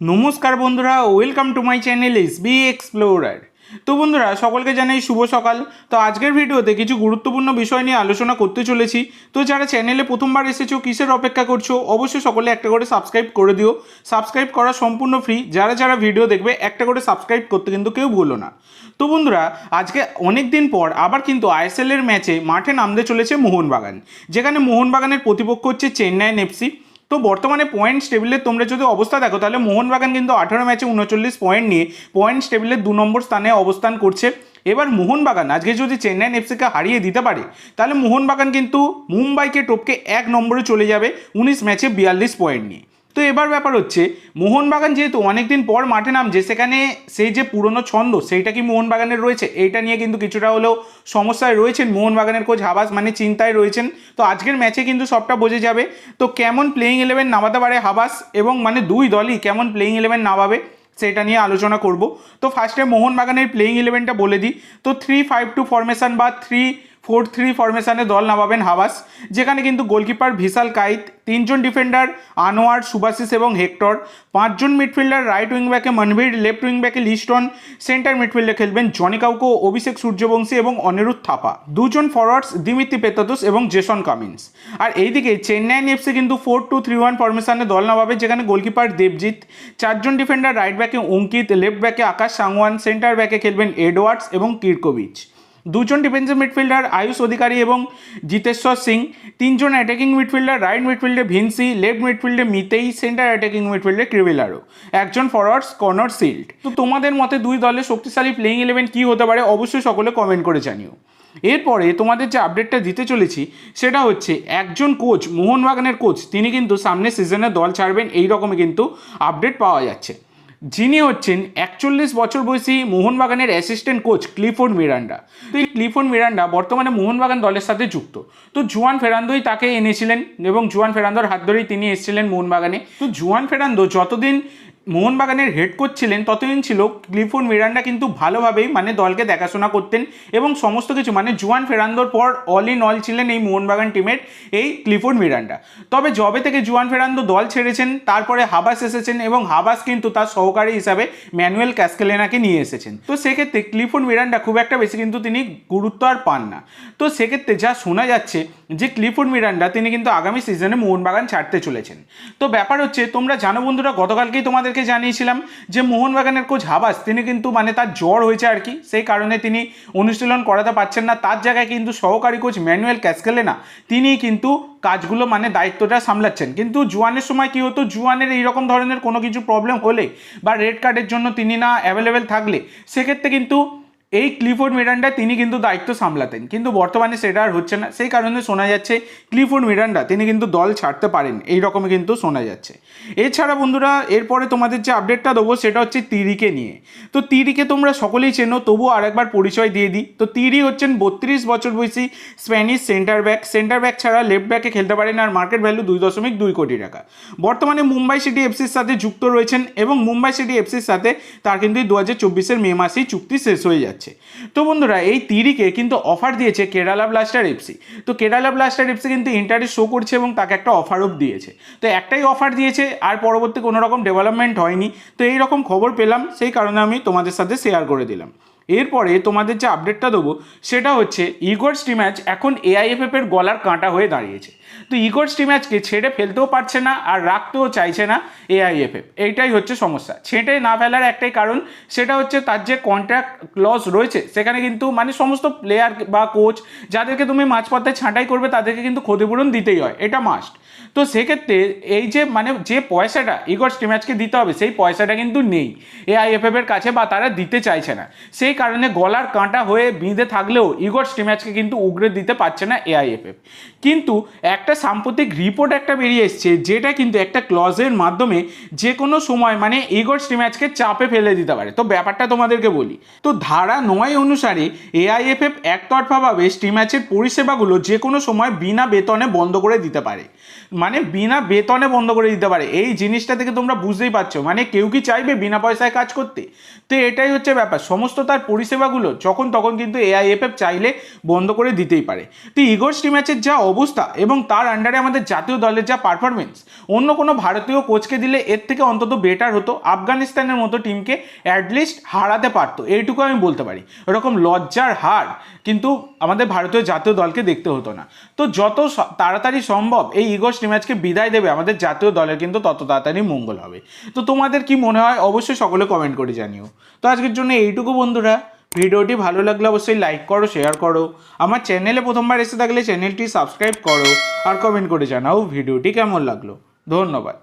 নমস্কার বন্ধুরা welcome to my channel S B explorer তো বন্ধুরা, সকলকে জানাই শুভ সকাল। তো আজকের ভিডিওতে কিছু গুরুত্বপূর্ণ বিষয় নিয়ে আলোচনা করতে চলেছি। তো যারা চ্যানেলে প্রথমবার এসেছ, কিসের অপেক্ষা করছ, অবশ্যই সকলে একটা করে সাবস্ক্রাইব করে দিও। সাবস্ক্রাইব করা সম্পূর্ণ ফ্রি যারা যারা ভিডিও দেখবে, একটা করে সাবস্ক্রাইব করতে কিন্তু কেউ ভুলো না। তো বন্ধুরা, আজকে অনেক দিন পর আবার কিন্তু আইএসএল এর ম্যাচে মাঠে নামতে চলেছে মোহনবাগান। যেখানে মোহনবাগানের প্রতিপক্ষ হচ্ছে চেন্নাইন এফসি তো বর্তমানে পয়েন্টস টেবিলে তোমরা যদি অবস্থা দেখো, তাহলে মোহনবাগান কিন্তু আঠারো ম্যাচে উনচল্লিশ পয়েন্ট নিয়ে পয়েন্টস টেবিলে দু নম্বর স্থানে অবস্থান করছে। এবার মোহনবাগান, আজকে যদি চেন্নাইন এফসিকে হারিয়ে দিতে পারে, তাহলে মোহনবাগান কিন্তু মুম্বাইকে টপকে এক নম্বরে চলে যাবে উনিশ ম্যাচে বিয়াল্লিশ পয়েন্ট নিয়ে। তো এবার ব্যাপার হচ্ছে, মোহনবাগান যেহেতু অনেকদিন পর মাঠে নামছে, সেখানে সেই যে পুরনো ছন্দ, সেইটা কি মোহনবাগানের রয়েছে? এইটা নিয়ে কিন্তু কিছুটা হলেও সমস্যায় রয়েছেন মোহনবাগানের কোচ হাবাস মানে চিন্তায় রয়েছেন। তো আজকের ম্যাচে কিন্তু সবটা বোঝে যাবে। তো কেমন প্লেইং ইলেভেন নামাতে পারে হাবাস এবং মানে দুই দলই কেমন প্লেইং ইলেভেন নামাবে, সেটা নিয়ে আলোচনা করব। তো ফার্স্টে মোহনবাগানের প্লেইং ইলেভেনটা বলে দিই। তো থ্রি ফাইভ টু ফরমেশন বা থ্রি ফোর থ্রি ফরমেশানে দল নামাবেন হাবাস, যেখানে কিন্তু গোলকিপার ভিশাল কাইত, তিনজন ডিফেন্ডার আনোয়ার, সুভাশিস এবং হেক্টর, পাঁচজন মিডফিল্ডার রাইট উইং ব্যাকে মনভীর লেফট উইংব্যাকে লিস্টন, সেন্টার মিডফিল্ডে খেলবেন জনি কাউকো, অভিষেক সূর্যবংশী এবং অনিরুদ্ধ থাপা। দুজন ফরওয়ার্ডস দিমিত্রি পেতাদোস এবং জেসন কামিন্স। আর এইদিকে চেন্নাইন এফসি কিন্তু ফোর টু থ্রি ওয়ান ফরমেশানে দল নামাবে, যেখানে গোলকিপার দেবজিৎ, চারজন ডিফেন্ডার রাইট ব্যাকে অঙ্কিত, লেফট ব্যাকে আকাশ সাংওয়ান, সেন্টার ব্যাকে খেলবেন এডওয়ার্ডস এবং কিরকোভিচ। দুজন ডিফেন্সিভ মিডফিল্ডার আয়ুষ অধিকারী এবং জিতেশ্বর সিং। তিনজন অ্যাটাকিং মিডফিল্ডার রাইট মিডফিল্ডে ভিনসি লেফট মিডফিল্ডে মিতেই সেন্টার অ্যাটাকিং মিডফিল্ডে ক্রিভিলারো একজন ফরওয়ার্ডস কর্নার সিল্ড। তো তোমাদের মতে দুই দলের শক্তিশালী প্লেইং ইলেভেন কী হতে পারে? অবশ্যই সকলে কমেন্ট করে জানিও। এরপরে তোমাদের যে আপডেটটা দিতে চলেছি, সেটা হচ্ছে একজন কোচ মোহনবাগানের কোচ তিনি কিন্তু সামনে সিজনে দল ছাড়বেন এই রকমই কিন্তু আপডেট পাওয়া যাচ্ছে। যিনি হচ্ছেন একচল্লিশ বছর বয়সী মোহনবাগানের অ্যাসিস্ট্যান্ট কোচ ক্লিফোর্ড মিরান্ডা। তো এই ক্লিফোর্ড মিরান্ডা বর্তমানে মোহনবাগান দলের সাথে যুক্ত। তো জুয়ান ফেরান্দোই তাকে এনেছিলেন এবং জুয়ান ফেরান্দোর হাত ধরেই তিনি এসেছিলেন মোহনবাগানে। তো জুয়ান ফেরান্দো যতদিন মোহনবাগানের হেড কোচ ছিলেন, ততদিন ছিল ক্লিফোর্ড মিরান্ডা কিন্তু ভালোভাবেই মানে দলকে দেখাশোনা করতেন এবং সমস্ত কিছু মানে জুয়ান ফেরান্দোর পর অল ইন অল ছিলেন এই মোহনবাগান টিমের এই ক্লিফোর্ড মিরান্ডা। তবে জবে থেকে জুয়ান ফেরান্দো দল ছেড়েছেন, তারপরে হাবাস এসেছেন এবং হাবাস কিন্তু তার সহকারী হিসাবে ম্যানুয়েল ক্যাসকেলেনাকে নিয়ে এসেছেন। তো সেক্ষেত্রে ক্লিফোর্ড মিরান্ডা খুব একটা বেশি কিন্তু তিনি গুরুত্ব আর পান না। তো সেক্ষেত্রে যা শোনা যাচ্ছে যে ক্লিফোর্ড মিরান্ডা, তিনি কিন্তু আগামী সিজনে মোহনবাগান ছাড়তে চলেছেন। তো ব্যাপার হচ্ছে, তোমরা জানো বন্ধুরা, গতকালকেই তোমাদেরকে জানিয়েছিলাম যে মোহনবাগানের কোচ হাবাস, তিনি কিন্তু মানে তার জ্বর হয়েছে আর কি, সেই কারণে তিনি অনুশীলন করাতে পারছেন না। তার জায়গায় কিন্তু সহকারী কোচ ম্যানুয়েল ক্যাসকেলেনা তিনি কিন্তু কাজগুলো মানে দায়িত্বটা সামলাচ্ছেন। কিন্তু জুয়ানের সময় কি হতো, জুয়ানের এইরকম ধরনের কোনো কিছু প্রবলেম হলে বা রেড কার্ডের জন্য তিনি না অ্যাভেলেবেল থাকলে, সেক্ষেত্রে কিন্তু এই ক্লিফোর্ড মিরান্ডা তিনি কিন্তু দায়িত্ব সামলাতেন। কিন্তু বর্তমানে সেটা আর হচ্ছে না। সেই কারণে শোনা যাচ্ছে, ক্লিফোর্ড মিরান্ডা তিনি কিন্তু দল ছাড়তে পারেন। এই রকমই কিন্তু শোনা যাচ্ছে। এছাড়া বন্ধুরা, এরপরে তোমাদের যে আপডেটটা দেবো, সেটা হচ্ছে তিরিকে নিয়ে। তো তিরিকে তোমরা সকলেই চেনো, তবুও আরেকবার পরিচয় দিয়ে দিই। তো তিরি হচ্ছেন বত্রিশ বছর বয়সী Spanish centre back centre back ছাড়া লেফট ব্যাকে খেলতে পারেন আর মার্কেট ভ্যালু দুই দশমিক দুই কোটি টাকা। বর্তমানে মুম্বাই সিটি এফসির সাথে যুক্ত রয়েছেন এবং মুম্বাই সিটি এফসির সাথে তার কিন্তু দু হাজার চব্বিশের মে মাসেই চুক্তি শেষ হয়ে যাচ্ছে। তো বন্ধুরা, এই তিরিকে কিন্তু অফার দিয়েছে কেরালা ব্লাস্টার এফসি তো কেরালা ব্লাস্টার এফসি কিন্তু ইন্টারেস্ট শো করছে এবং তাকে একটা অফারও দিয়েছে। তো একটাই অফার দিয়েছে, আর পরবর্তী কোনো রকম ডেভেলপমেন্ট হয়নি। তো এই রকম খবর পেলাম, সেই কারণে আমি তোমাদের সাথে শেয়ার করে দিলাম। এরপরে তোমাদের যে আপডেটটা দেবো, সেটা হচ্ছে ইগোর স্টিম্যাচ এখন এআইএফএফ এর গলার কাঁটা হয়ে দাঁড়িয়েছে। তো ইগোর স্টিম্যাচকে ছেড়ে ফেলতেও পারছে না আর রাখতেও চাইছে না এআইএফএফ এইটাই হচ্ছে সমস্যা। ছেঁটে না ফেলার একটাই কারণ, সেটা হচ্ছে তার যে কন্ট্রাক্ট ক্লজ রয়েছে, সেখানে কিন্তু মানে সমস্ত প্লেয়ার বা কোচ যাদেরকে তুমি মাঝপথে ছাঁটাই করবে, তাদেরকে কিন্তু ক্ষতিপূরণ দিতেই হয়। এটা মাস্ট তো সেক্ষেত্রে এই যে মানে যে পয়সাটা ইগর স্টিম্যাচকে দিতে হবে, সেই পয়সাটা কিন্তু নেই। এআইএফএফ এর কাছে বা তারা দিতে চাইছে না। সেই কারণে গলার কাঁটা হয়ে বিঁধে থাকলেও ইগর স্টিম্যাচকে কিন্তু উগড়ে দিতে পারছে না এআইএফএফ কিন্তু একটা সাম্প্রতিক রিপোর্ট একটা বেরিয়ে এসছে, যেটা কিন্তু একটা ক্লজের মাধ্যমে যে কোনো সময় মানে ইগর স্টিম্যাচকে চাপে ফেলে দিতে পারে। তো ব্যাপারটা তোমাদেরকে বলি। তো ধারা নয় অনুসারে এআইএফএফ একতরফাভাবে স্টিম্যাচের পরিষেবাগুলো যে কোনো সময় বিনা বেতনে বন্ধ করে দিতে পারে। মানে বিনা বেতনে বন্ধ করে দিতে পারে। এই জিনিসটা থেকে তোমরা বুঝতেই পারছ। মানে কেউ কি চাইবে বিনা পয়সায় কাজ করতে? তো এটাই হচ্ছে ব্যাপার। সমস্ত তার পরিষেবাগুলো যখন তখন কিন্তু এআইএফএফ চাইলে বন্ধ করে দিতেই পারে। তো ইগোর স্টিম্যাচের যা অবস্থা এবং তার আন্ডারে আমাদের জাতীয় দলের যা পারফরমেন্স অন্য কোনো ভারতীয় কোচকে দিলে এর থেকে অন্তত বেটার হতো, আফগানিস্তানের মতো টিমকে অ্যাটলিস্ট হারাতে পারতো। এইটুকু আমি বলতে পারি। এরকম লজ্জার হার, কিন্তু আমাদের ভারতীয় জাতীয় দলকে দেখতে হতো না। তো যত তাড়াতাড়ি সম্ভব এই ইগোস ম্যাচকে বিদায় দেবে আমাদের জাতীয় দলের কিন্তু তত তাড়াতাড়ি মঙ্গল হবে। তো তোমাদের কি মনে হয়? অবশ্যই সকলে কমেন্ট করে জানিও। তো আজকের জন্য এইটুকু বন্ধুরা। ভিডিওটি ভালো লাগলে অবশ্যই লাইক করো শেয়ার করো। আমার চ্যানেলে প্রথমবার এসে থাকলে চ্যানেলটি সাবস্ক্রাইব করো আর কমেন্ট করে জানাও ভিডিওটি কেমন লাগল। ধন্যবাদ।